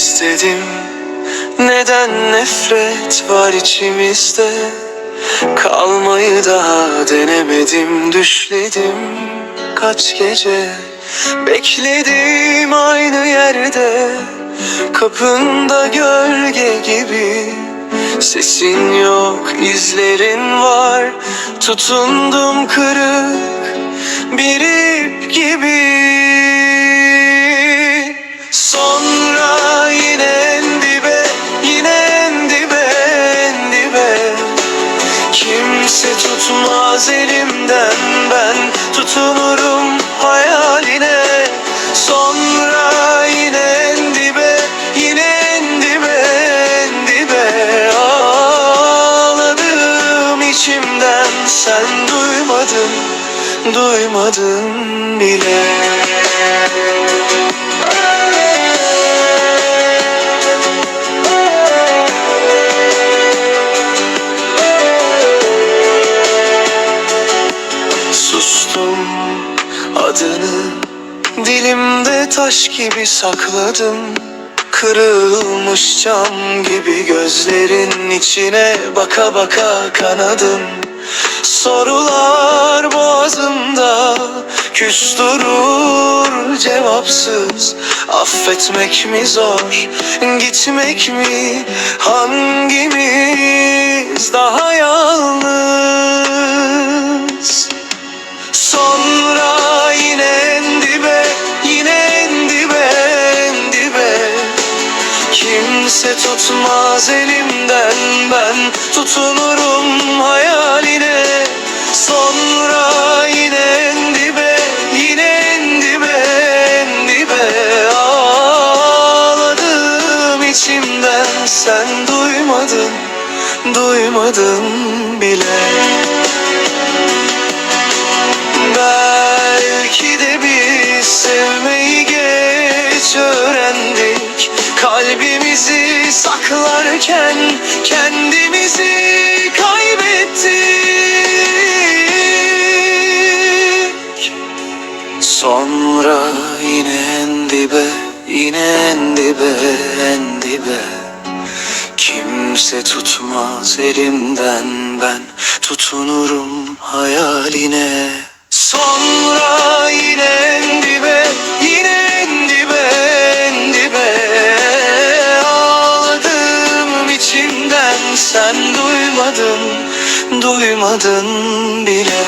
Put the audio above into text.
Senden nefret var içimizde? Kalmayı daha denemedim düşledim. Kaç gece bekledim aynı yerde. Kapında gölge gibi Sesin yok izlerin var. Tutundum kırık Kimse tutmaz elimden ben. Tutunurum hayaline. Sonra yine en dibe yine en dibe en dibe. Ağladım içimden sen duymadın duymadın bile Sustum. Adını Dilimde taş gibi sakladım. Kırılmış cam gibi gözlerin içine baka baka kanadım. Sorular boğazımda küs cevapsız. Affetmek mi zor gitmek mi hangimiz daha yalnız Kimse tutmaz elimden. Ben tutunurum hayaline Sonra yine en dibe, yine en dibe, en dibe. Ağladım içimden sen duymadın, duymadın bile Sonra yine en dibe, yine en dibe, en dibe. Kimse tutmaz elimden ben tutunurum hayaline. Sonra yine en dibe yine en dibe en dibe. Ağladım içimden sen duymadın duymadın bile